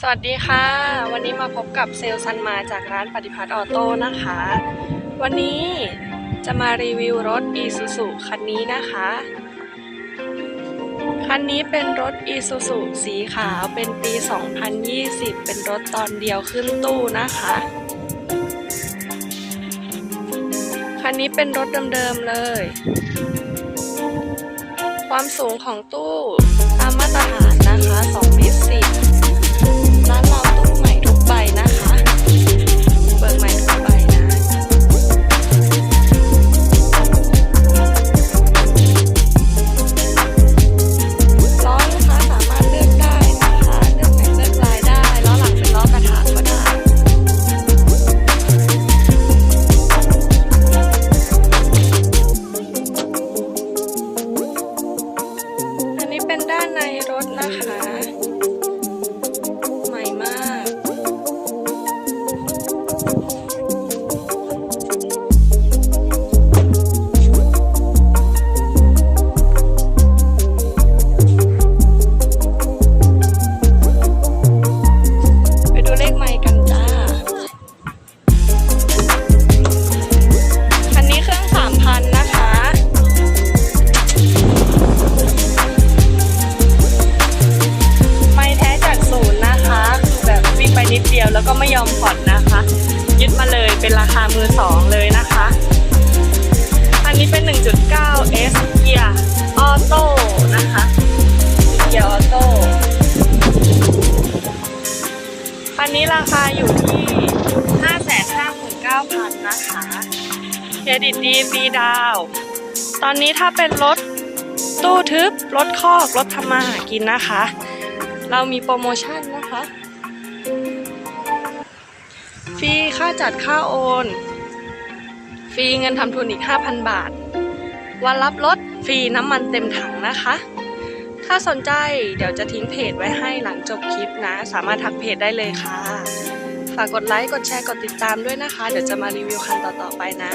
สวัสดีค่ะ วันนี้มาพบกับเซลซันมาจากร้านปฏิพัฒน์ออโต้นะคะ วันนี้จะมารีวิวรถ Isuzu คันนี้นะคะ คันนี้เป็นรถ Isuzu สีขาวเป็นปี 2020 เป็นรถตอนเดียวขึ้นตู้นะคะ คันนี้เป็นรถเดิมๆเลย ความสูงของตู้ตาม เดียวแล้วก็ไม่ยอมผ่อนนะคะ ยึดมาเลยเป็นราคามือสองเลยนะคะ อันนี้เป็น 1.9 S เกียร์ออโต้นะคะเกียร์ออโต้อันนี้ราคาอยู่ที่ 559,000 นะคะเครดิตดีฟรีดาว ตอนนี้ถ้าเป็นรถตู้ทึบ รถคอก รถทำมาหากินนะคะ เรามีโปรโมชั่นนะคะ ฟรีค่าจัดค่าโอน ฟรีเงินทำทุนอีก 5,000 บาท วันรับรถฟรีน้ำมันเต็มถังนะคะ ถ้าสนใจเดี๋ยวจะทิ้งเพจไว้ให้หลังจบคลิปนะ สามารถทักเพจได้เลยค่ะ ฝากกดไลค์ กดแชร์ กดติดตามด้วยนะคะ เดี๋ยวจะมารีวิวคันต่อๆไปนะ